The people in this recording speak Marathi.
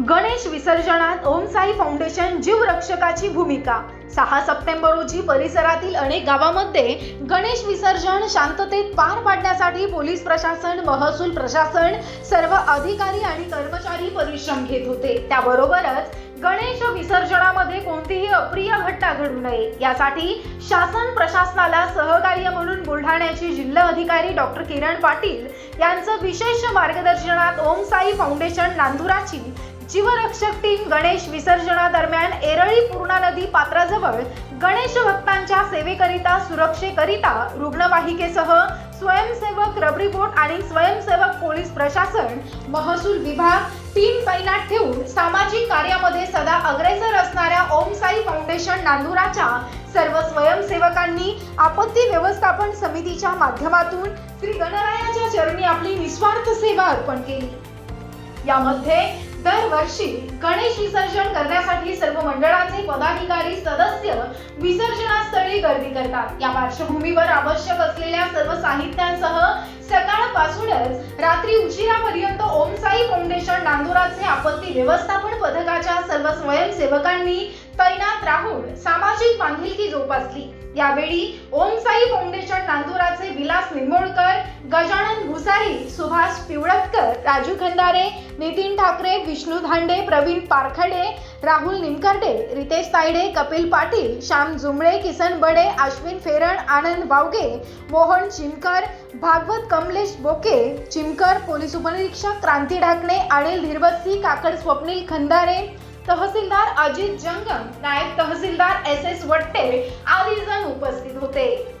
गणेश विसर्जनात ओम साई फाउंडेशन जीव रक्षकाची भूमिका. सहा सप्टेंबर रोजी परिसरातील अनेक गावामध्ये गणेश विसर्जन शांततेत पार पाडण्यासाठी पोलीस प्रशासन महसूल प्रशासन सर्व अधिकारी आणि कर्मचारी परिश्रम घेत होते. त्याबरोबरच गणेश विसर्जनामध्ये कोणतीही अप्रिय घटना घडू नये. यासाठी शासन प्रशासनाला सहकार्य म्हणून बुलढाण्याचे जिल्हा अधिकारी डॉक्टर किरण पाटील यांचं विशेष मार्गदर्शनात ओम साई फाउंडेशन नांदुराची जीवरक्षक टीम गणेश विसर्जनादरम्यान एरळी पूर्णा नदी पात्राजवळ गणेश भक्तांच्या सेवेकरिता सुरक्षेकरिता रुग्णवाहिकेसह स्वयंसेवक रबरी बोट आणि स्वयंसेवक पोलीस प्रशासन महसूल विभाग टीम तैनात ठेवून सामाजिक कार्यामध्ये सदा अग्रेसर असणाऱ्या ओम साई फाउंडेशन नांदुराच्या सर्व स्वयंसेवकांनी आपत्ती व्यवस्थापन समितीच्या माध्यमातून श्री गणरायाच्या चरणी आपली निस्वार्थ सेवा अर्पण केली. यामध्ये दरवर्षी गणेश विसर्जन करण्यासाठी सर्व मंडळाचे पदाधिकारी सदस्य विसर्जनास्थळी गर्दी करतात. या पार्श्वभूमीवर आवश्यक असलेल्या सर्व साहित्यांसह सकाळपासूनच रात्री उशिरापर्यंत ओमसाई फाउंडेशन नांदुराचे आपत्ती व्यवस्थापन पथकाच्या सर्व स्वयंसेवकांनी तैनात राहून सामाजिक बांधिलकी जोपासली. यावेळी ओम साई फाउंडेशन नांदुराचे विलास निंबोळकर गजानन भुसारी सुभाष पिवळतकर राजू खंदारे नितीन ठाकरे विष्णू धांडे प्रवीण पारखडे राहुल निमकर्डे रितेश तायडे कपिल पाटील श्याम जुमळे किसन बडे अश्विन फेरण आनंद बावगे मोहन चिमकर भागवत कमलेश बोके चिमकर पोलीस उपनिरीक्षक क्रांती ढाकणे अनिल धिरवस्सी काकड स्वप्नील खंदारे तहसीलदार अजित जंगम नायब तहसीलदार एस एस वट्टे आदी जण उपस्थित होते.